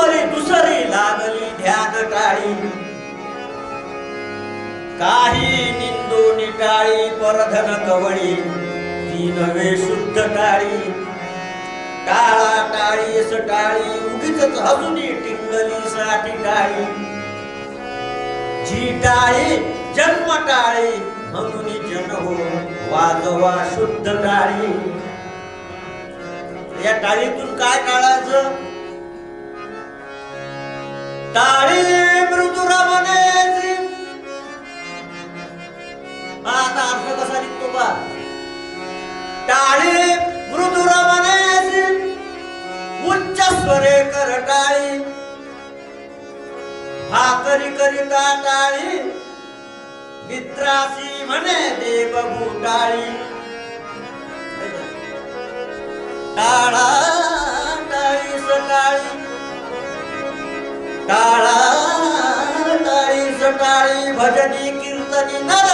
परी दुसरी लागली ध्यान काळी काही निंदू निटाळी परधन कवळी ती नवे शुद्ध टाळी. टाळा टाळी सटाळी उगीच हजुनी टिंगली साठी टाळी. जी टाळी जन्म टाळी म्हणून जन हो वाजवा शुद्ध टाळी. या टाळीतून काय टाळायचं? टाळी मृदुरा आता अर्थ कसा निघतो का टाळी मृदुरा म्हणायची उच्च स्वरे कर टाळी भाकरी करिता टाळी मित्रासी म्हणे देव टाळी टाळा टाळी सकाळी. टाळा टाळी सकाळी भजनी कीर्तनी नर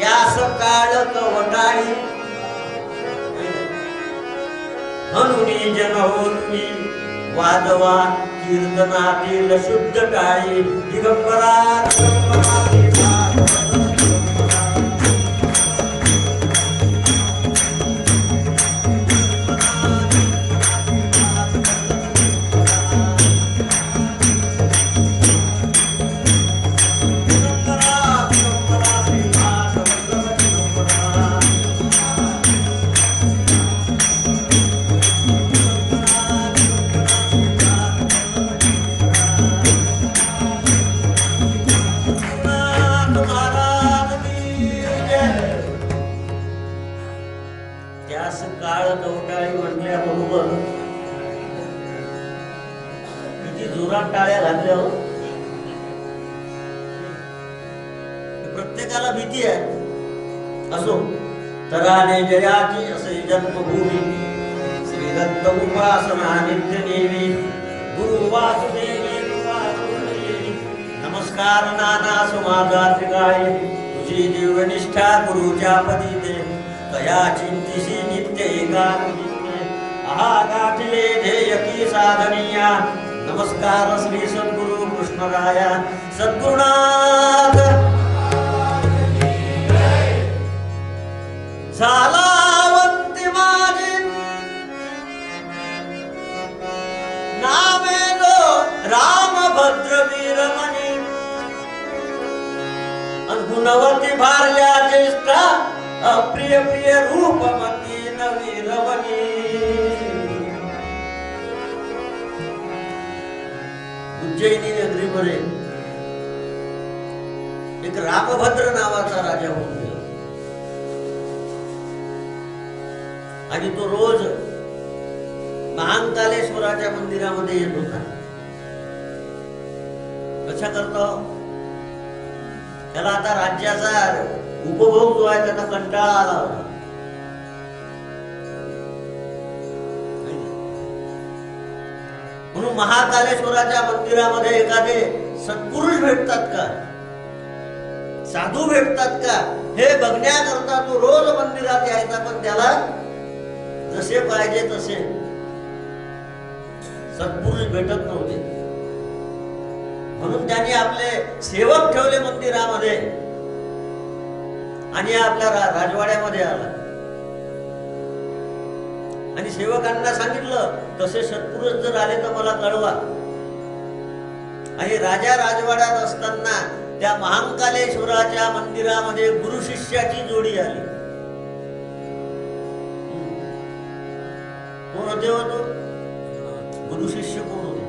या सकाळ कवटाळी म्हणून जन होती वाजवा कीर्तनातील शुद्ध टाळी दिगंबरा दिगंबरा दिगंबरा, जोरात टाळ्या घातल्या प्रत्येकाला भीती आहे. असो, तराने जयाची असे श्री दत्त उपासना नित्य नेवी गुरु वासुदेवी. नमस्कार नाना समाजा त्रिकाळी तुझी दिव्यनिष्ठा गुरुच्या पदी दे तया चिंतिसी नित्य. एका आहा गाठले ध्येयकी साधनीया. नमस्कार श्री सद्गुरु कृष्णराया. सद्गुरुनाथ. झालावंती माझी. नामे लो रामभद्र वीरमणी गुणवती भारल्या ज्येष्ठा अप्रिय प्रिय रूपमती नवीरमणी उज्जैनी नगरीमध्ये एक रामभद्र नावाचा राजा होऊन गेला. आणि तो रोज महांकालेश्वराच्या मंदिरामध्ये येत होता. कशा करतो? त्याला आता राज्याचा उपभोग जो आहे त्याचा कंटाळा आला होता. गुरु महाकालेश्वराच्या मंदिरामध्ये एखादे सत्पुरुष भेटतात का? साधू भेटतात का? हे बघण्याकरता तो रोज मंदिरात यायचा पण त्याला जसे पाहिजे तसे सत्पुरुष भेटत नव्हते. म्हणून त्यांनी आपले सेवक ठेवले मंदिरामध्ये आणि आपल्या राजवाड्यामध्ये आला. आणि सेवकांना सांगितलं तसे सत्पुरुष जर आले तर मला कळवा. आणि राजा राजवाड्यात असताना त्या महांकालेश्वराच्या मंदिरामध्ये गुरु शिष्याची जोडी आली. कोण होते हो तो? गुरु शिष्य कोण होते?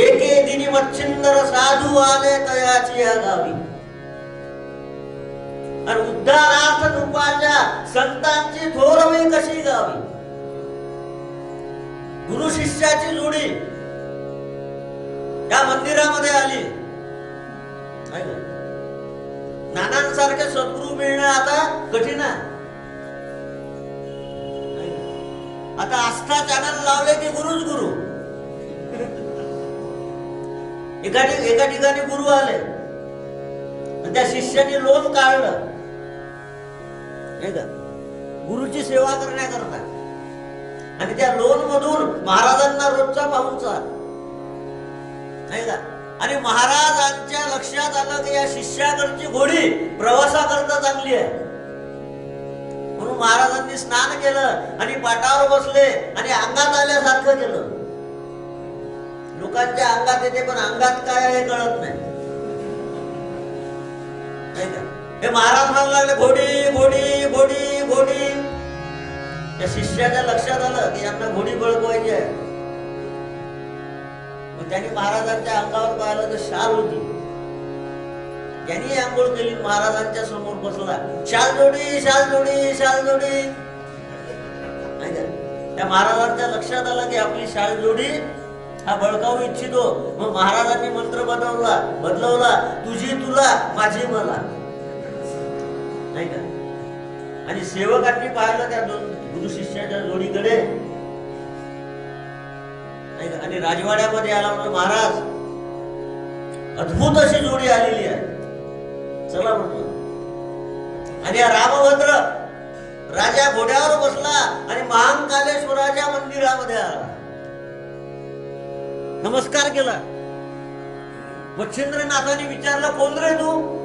एके दिनी मच्छिंदर साधू आले तयाची या गावी. आणि उद्धारार्थ रूपाच्या संतांची थोरवी कशी गावी? गुरु शिष्याची जोडी या मंदिरामध्ये आली. नानांसारखे सद्गुरू मिळणं आता कठीण आहे. आता आस्था चॅनल लावले की गुरुच गुरु. एका एका ठिकाणी गुरु आले. त्या शिष्याने लोन काढलं. नाही का गुरुची सेवा करण्याकरता आणि त्या लोन मधून महाराजांना रोजचा पाहुणचा नाही का आणि महाराजांच्या लक्षात आलं की या शिष्याकडची घोडी प्रवासाकरता चांगली आहे. म्हणून महाराजांनी स्नान केलं आणि पाटावर बसले आणि अंगात आल्यासारखं केलं. लोकांच्या अंगात येते पण अंगात काय आहे हे कळत नाही. नाही का? हे महाराज म्हणू लागले घोडी घोडी घोडी घोडी. त्या शिष्याच्या लक्षात आलं की यांना घोडी बळकवायची आहे. मग त्यांनी महाराजांच्या अंगावर पाहिलं तर शाल होती. त्यांनी आंघोळ केली महाराजांच्या समोर बसला. शाल जोडी शाल जोडी शाल जोडी. त्या महाराजांच्या लक्षात आलं की आपली शाल जोडी हा बळकावू इच्छितो. मग महाराजांनी मंत्र बदलवला बदलवला तुझी तुला माझी मला. नाही का? आणि सेवकांनी पाहिलं त्या दोन गुरु शिष्याच्या जोडीकडे. आणि राजवाड्यामध्ये आला म्हणतो महाराज अद्भुत अशी जोडी आलेली आहे. चला म्हणतो. आणि रामभद्र राजा घोड्यावर बसला आणि महाकालेश्वराच्या मंदिरामध्ये आला. नमस्कार केला. मच्छिंद्रनाथाने विचारलं कोण रे तू?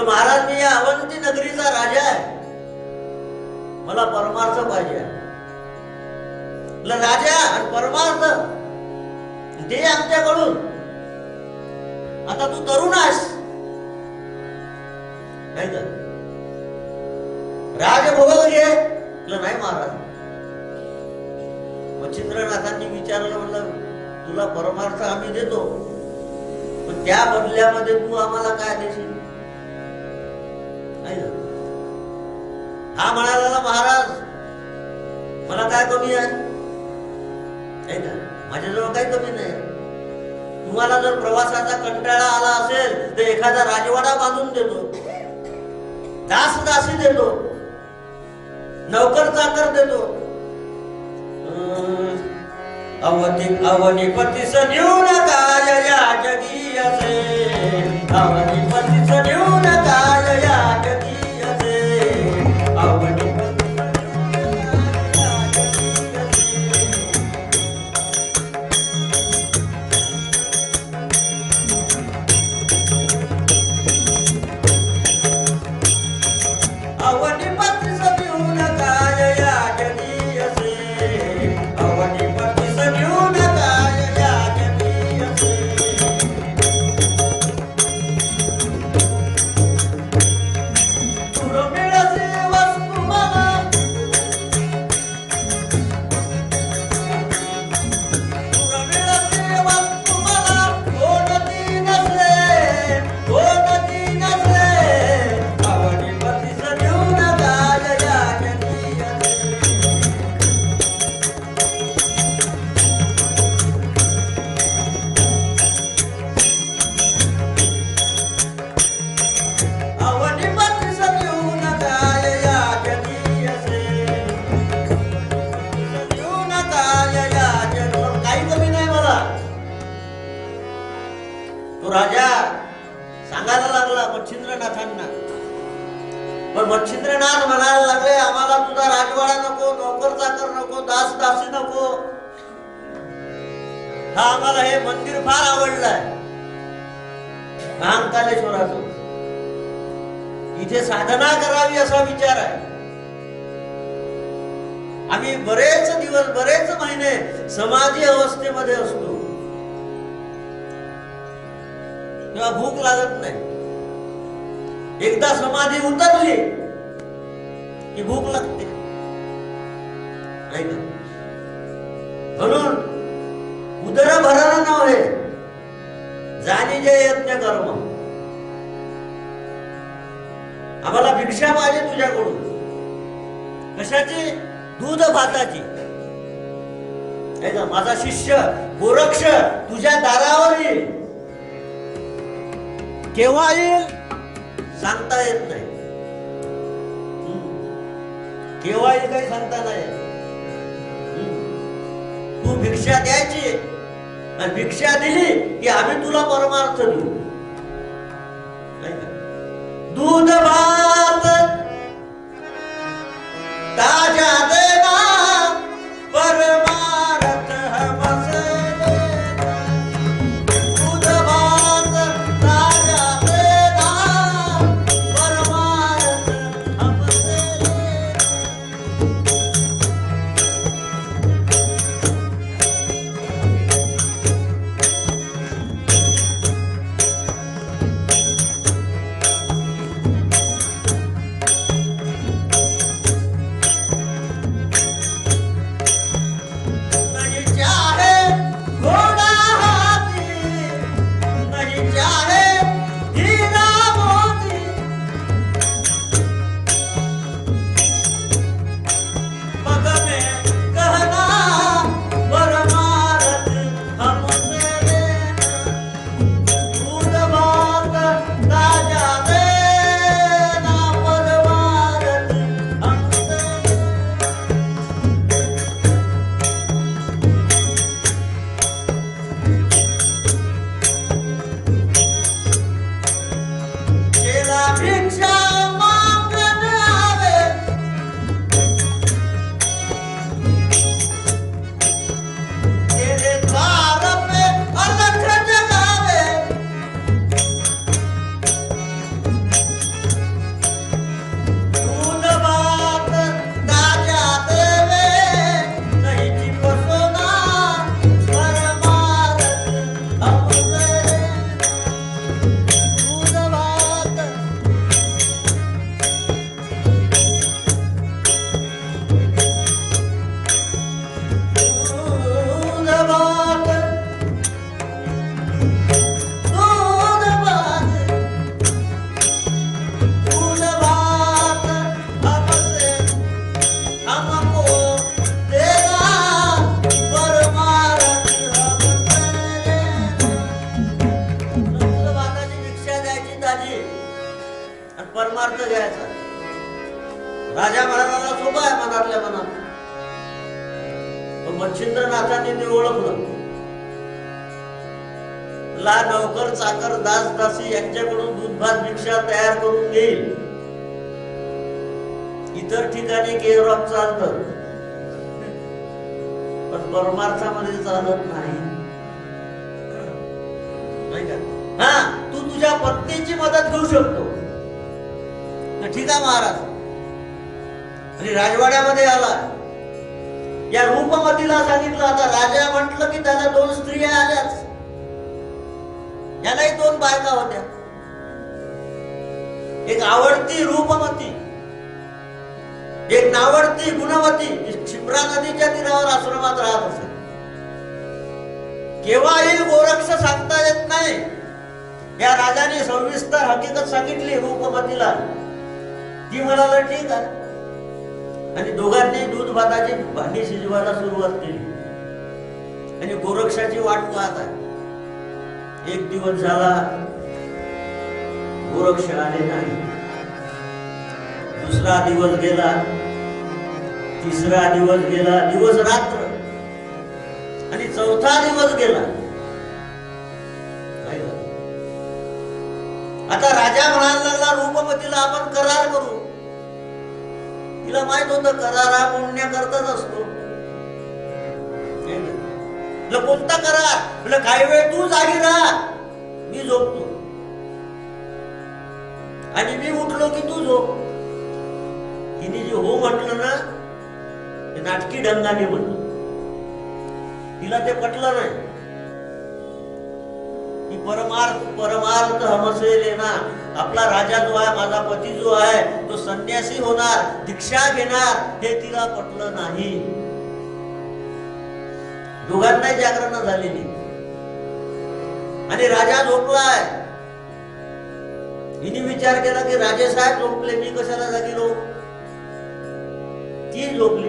महाराज मी या अवंती नगरीचा राजा आहे. मला परमार्थ पाहिजे. राजा आणि परमार्थ दे आमच्याकडून. आता तू तरुण आहेस. नाही का राजभोग घे. नाही महाराज. मच्छिंद्रनाथांनी विचारलं म्हणलं तुला परमार्थ आम्ही देतो. पण त्या बदल्यामध्ये तू आम्हाला काय देशील? नाही हा म्हणाला महाराज मला काय कमी आहे? ना माझ्याजवळ काही कमी नाही. तुम्हाला जर प्रवासाचा कंटाळा आला असेल तर एखादा राजवाडा बांधून देतो. दास दासी देतो. नौकर चाकर देतो. अं, अवधी अवनीपतीस नेऊ नका या जगी असे अवनीपतीस नेऊ नका इथे करावी असा विचार आहे. आम्ही बरेच दिवस बरेच महिने समाधी अवस्थेमध्ये असतो. तेव्हा भूक लागत नाही. एकदा समाधी उतरली की भूक लागते. म्हणून उदर भरण नव्हे जाणी जे यज्ञ कर्म. आम्हाला भिक्षा पाहिजे तुझ्याकडून. कशाची? दूध भाताची माझा शिष्य गोरक्ष तुझ्या दारावर येईल. केव्हा येईल? सांगता येत नाही. केव्हा येईल काही सांगता नाही तू भिक्षा द्यायची. आणि भिक्षा दिली की आम्ही तुला परमार्थ देऊ. नाही का? दूध तयार करून घेईल. इतर ठिकाणी केरॉप चालत. पण परमार्थामध्ये चालत नाही. हा तू तुझ्या पत्नीची मदत घेऊ शकतो. तर ठीक आहे महाराज. आणि राजवाड्यामध्ये आला. या रूपमतीला सांगितलं आता राजा म्हटलं की त्याला दोन स्त्रिया आल्याच. यालाही दोन बायका होत्या. एक आवडती रूपमती एक नावडती गुणवती जी क्षिप्रा नदीच्या तीरावर आश्रमात राहत असे. केव्हा येईल गोरक्ष सांगता येत नाही. या राजाने सविस्तर हकीकत सांगितली रूपमतीला ती म्हणाला ठीक आहे. आणि दोघांनी दूध भाताची भांडी शिजवायला सुरुवात केली. आणि गोरक्षाची वाट पाहत आहे. एक दिवस झाला गोरक्ष आले नाही. दुसरा दिवस गेला तिसरा दिवस गेला दिवस रात्र. आणि चौथा दिवस गेला. आता राजा म्हणायला लागला रूपमतीला आपण करार करू. तिला माहीत होतं करार हा पुण्याकरताच असतो. कोणता करार? म्हटलं काही वेळ तू जागी राहा. मी झोपतो. आणि मी उठलो की तू झोप. तिने जे हो म्हटलं ना ते नाटकी ढंगाने म्हणलं. तिला ते पटलं नाही. की परमार्थ परमार्थ हमसेल ना. आपला राजा जो आहे माझा पती जो आहे तो संन्यासी होणार दीक्षा घेणार हे तिला पटलं नाही. दोघांनाही जागरण झालेली. आणि राजा झोपलाय हिने विचार केला की राजे साहेब झोपले मी कशाला जागी राहू? ती झोपली.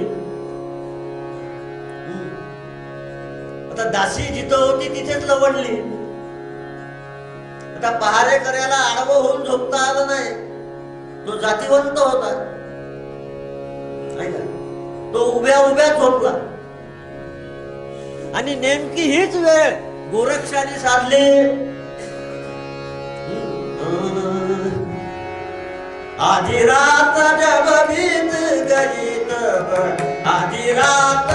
आता दासी जिथं होती तिथेच लवडली. आता पहारे करायला आडवं होऊन झोपता आलं नाही. तो जातीवंत होता. तो उभ्या उभ्या झोपला. आणि नेमकी हीच वेळ गोरक्षाने साधली. आधी रात जब बीत गई तब आधी रात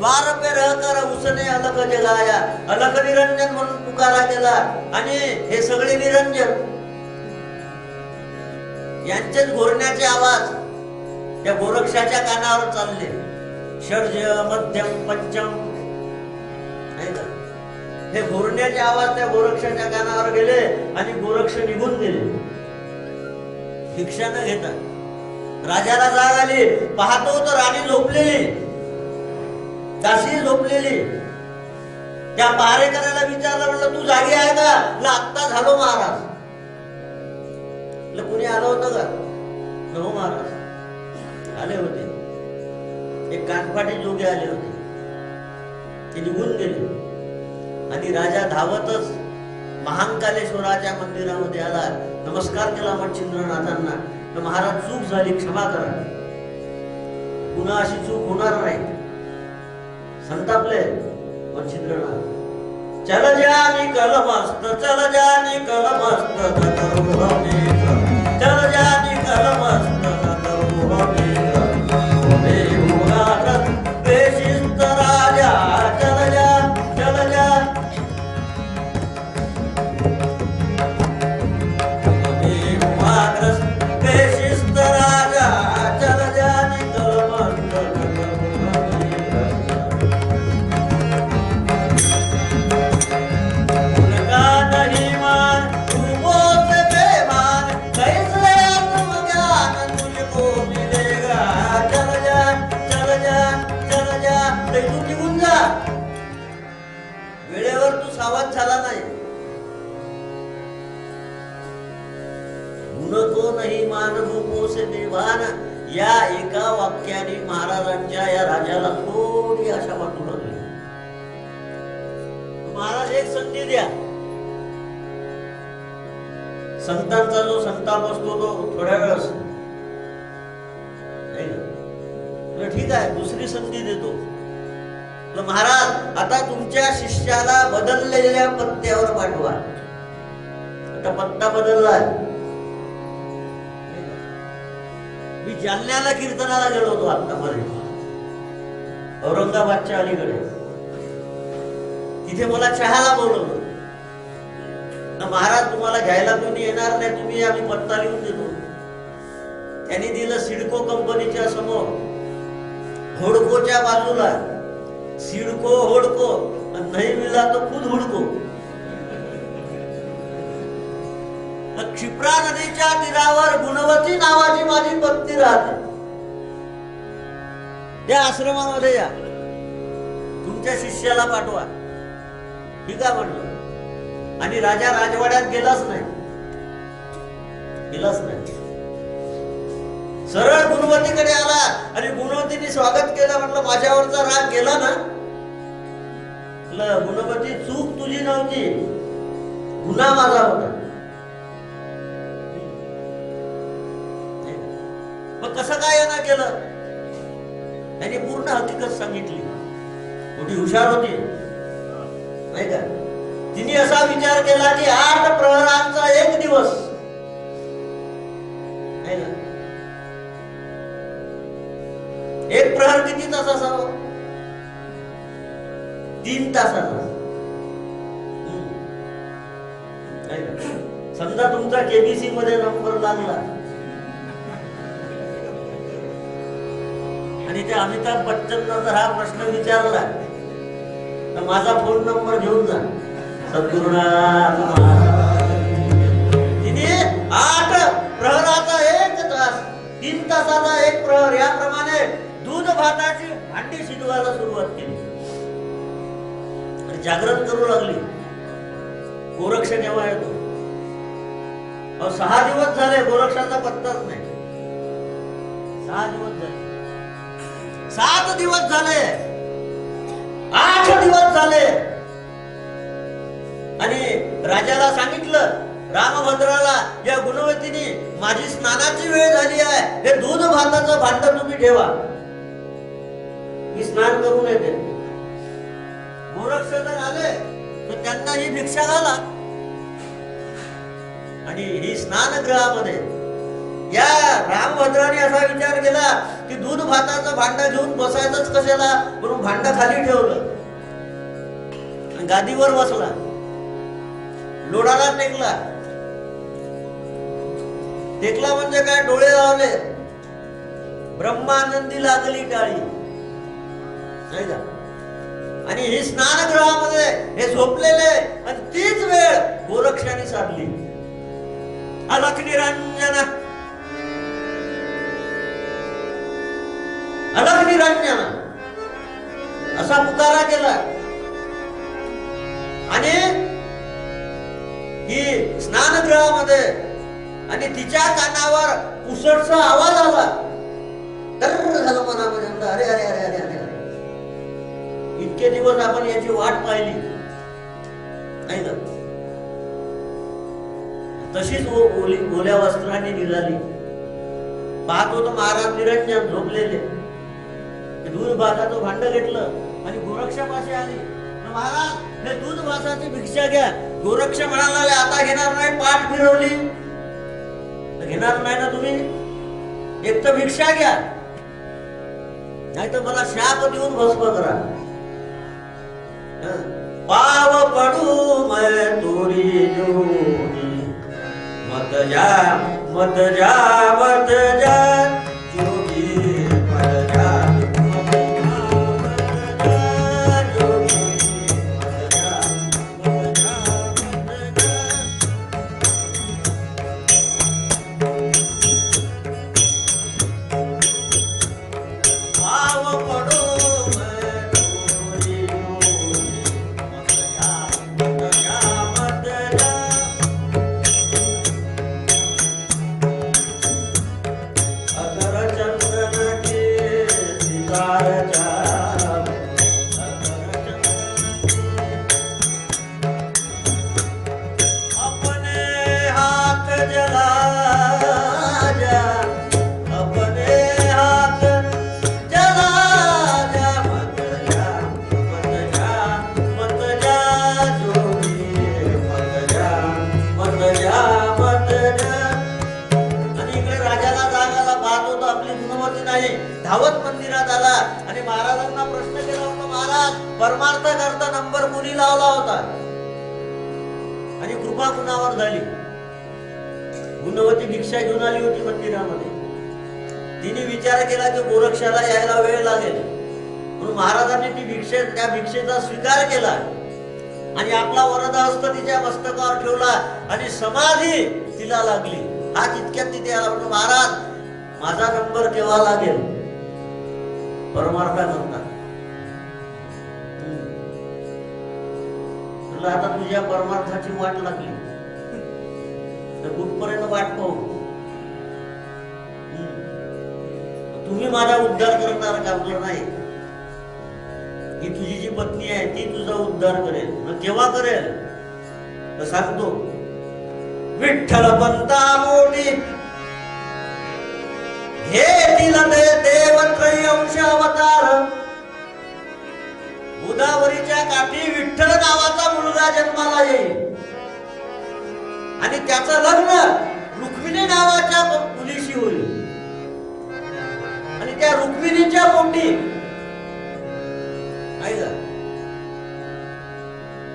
द्वार पे रहकर उसने अलग जगाया अलग निरंजन म्हणून पुकारा केला आणि हे सगळे निरंजन. यांचेच घोरण्याचे आवाज त्या गोरक्षाच्या कानावर चालले. षड्ज मध्यम पंचम. नाही का? हे घोरण्याचे आवाज त्या गोरक्षाच्या कानावर गेले आणि गोरक्ष निघून गेले. भिक्षा न घेता राजाला जाग आली. पाहतो तर राणी झोपलेली दासी झोपलेली. त्या पहारेकऱ्याला विचारलं म्हणलं तू जागी आहे का? आत्ता झालो महाराज. कुणी आलं होतं का? हो महाराज. आले होते. एक कानफाटे जोगे आले होते. ते निघून गेले. आणि राजा धावतच महांकालेश्वराच्या मंदिरामध्ये आला. नमस्कार केला मच्छिंद्रनाथांना तर महाराज चूक झाली क्षमा करा. पुन्हा अशी चूक होणार नाही. संतापले. मच्छिंद्रनाथ चल जानी कलमस्त चल जानी कलमस्त न चल जानी कल मस्त करू अनेक. ओरे राजा. चल जा चल जा. ना ठीक आहे दुसरी संधी देतो. महाराज आता तुमच्या शिष्याला बदललेल्या पत्त्यावर पाठवा. आता पत्ता बदललाय. मी जालन्याला कीर्तनाला गेलो होतो आतापर्यंत औरंगाबादच्या अलीकडे. तिथे मला चहाला बोलवलं. महाराज तुम्हाला घ्यायला कोणी येणार नाही तुम्ही आम्ही पत्ता लिहून देतो. त्यांनी दिलं सिडको कंपनीच्या समोर. होडकोच्या बाजूला. सिडको होडको. नाही मिळाला तो खुद हुडको. क्षिप्रा नदीच्या तीरावर गुणवती नावाची माझी पत्नी राहते. त्या आश्रमामध्ये या. तुमच्या शिष्याला पाठवा. ठीक आहे म्हणलं? आणि राजा राजवाड्यात गेलाच नाही. गेलाच नाही. सरळ गुणवतीकडे आला आणि गुणवतीने स्वागत केलं म्हटलं माझ्यावरचा राग गेला ना? गुणवती चूक तुझी नव्हती. गुन्हा माझा होता. मग कसं काय यानं केलं? त्यांनी पूर्ण हकीकत सांगितली. मोठी हुशार होती. नाही का? तिने असा विचार केला की आठ प्रहरांचा एक दिवस एक किती तास असावा? तीन तासाचा समजा तुमचा केबीसी मध्ये नंबर लागला. आणि त्या अमिताभ बच्चनला जर हा प्रश्न विचारला. तर माझा फोन नंबर घेऊन जा. सद्गुरुनाथ तिने आठ प्रहराचा एक तास तीन तासाचा एक प्रहर. याप्रमाणे दूध भाताची भांडी शिजवायला सुरुवात केली. जागरण करू लागली. गोरक्ष केव्हा येतो सहा दिवस झाले गोरक्षाचा पत्ताच नाही. सहा दिवस झाले. सात दिवस झाले. आठ दिवस झाले. आणि राजाला सांगितलं रामभद्राला या गुणवतीने माझी स्नानाची वेळ झाली आहे. हे दूध भाताचं भांड तुम्ही ठेवा. की स्नान करून येते गोरक्ष जर आले तर त्यांना ही भिक्षा घाला. आणि ही स्नानगृहामध्ये या रामभद्राने असा विचार केला की दूध भाताचं भांड घेऊन बसायचंच कशाला? म्हणून भांड खाली ठेवलं. गादीवर बसला. लोडाला टेकला टेकला म्हणजे काय? डोळे लावले. ब्रह्मानंदी लागली टाळी. नाही का आणि ही स्नानगृहामध्ये हे झोपलेले आणि तीच वेळ गोरक्षाने साधली. अलख निरंजन अलख निरंजन असा पुकारा केला. आणि ही स्नानगृहामध्ये आणि तिच्या कानावर पुसटचा आवाज आला. तर झालं मनामध्ये. अरे अरे अरे अरे अरे. इतके दिवस आपण याची वाट पाहिली. नाही ना तशीच ओली ओल्या वस्त्राने निघाली. पाहत होतो महाराज निरंजन झोपलेले. दूध भाताचं भांड घेतलं आणि गोरक्षापाशी आली. महाराज हे दूध भाताची भिक्षा घ्या. गोरक्ष म्हणाला आता घेणार नाही पाठ फिरवली. घेणार नाही ना तुम्ही? एक तर भिक्षा घ्या. नाही तर मला शाप देऊन भस्म करा. पाव पडू मैं तुरी जोडी. मत जा मत जा मत जा. नाही धावत मंदिरात आला आणि महाराजांना प्रश्न केला होता महाराज परमार्थ करता नंबर कुणी लावला होता? आणि कृपा कुणावर झाली? गुणवती भिक्षा घेऊन आली होती मंदिरामध्ये. तिने विचार केला की गोरक्षाला यायला वेळ लागेल. म्हणून महाराजांनी ती भिक्षे त्या भिक्षेचा स्वीकार केला. आणि आपला वरदहस्त तिच्या मस्तकावर ठेवला आणि समाधी तिला लागली. हा तितक्यात तिथे आला. म्हणून महाराज माझा नंबर केव्हा लागेल? परमार्था करता तुला आता तुझ्या परमार्थाची वाट लागली. तर कुठपर्यंत वाट पाहू? तुम्ही माझा उद्धार करणार का? म्हणलं नाही. ही तुझी जी पत्नी आहे ती तुझा उद्धार करेल. मग केव्हा करेल? तर सांगतो. विठ्ठल पंता मोठी हे तिलने ते देव त्रयंश अवतार गोदावरीच्या काठी विठ्ठल नावाचा मुलगा जन्माला येईल. आणि त्याचं लग्न रुक्मिणी नावाच्या मुलीशी होईल. आणि त्या रुक्मिणीच्या पोटी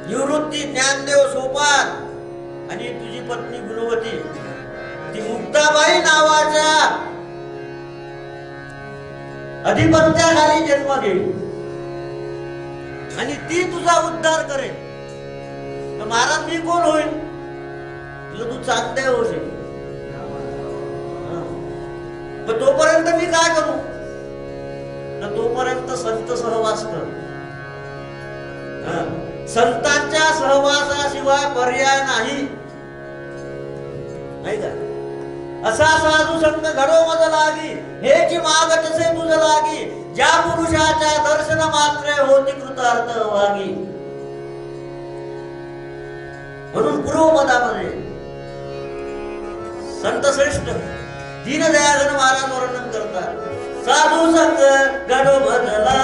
निवृत्ती ज्ञानदेव सोपान आणि तुझी पत्नी गुणवती ती मुक्ताबाई नावाच्या अधिपत्याखाली जन्म घेईल. आणि ती तुझा उद्धार करेल. तर महाराज मी कोण होईल? तुला तू चांगदेव होशील पण तोपर्यंत मी काय करू? तर तोपर्यंत संत सहवास कर. संतांच्या सहवासाशिवाय पर्याय नाही. नाही का? असा साधू संत घडो मज लागी. हे जी मागतसे तुझ लागी ज्या पुरुषाच्या दर्शन मात्र होती कृतार्थ वागी. म्हणून पूर्व मधामध्ये संत श्रेष्ठ दीनदयाघन महाराज वर्णन करतात. साधू संत गडो बदला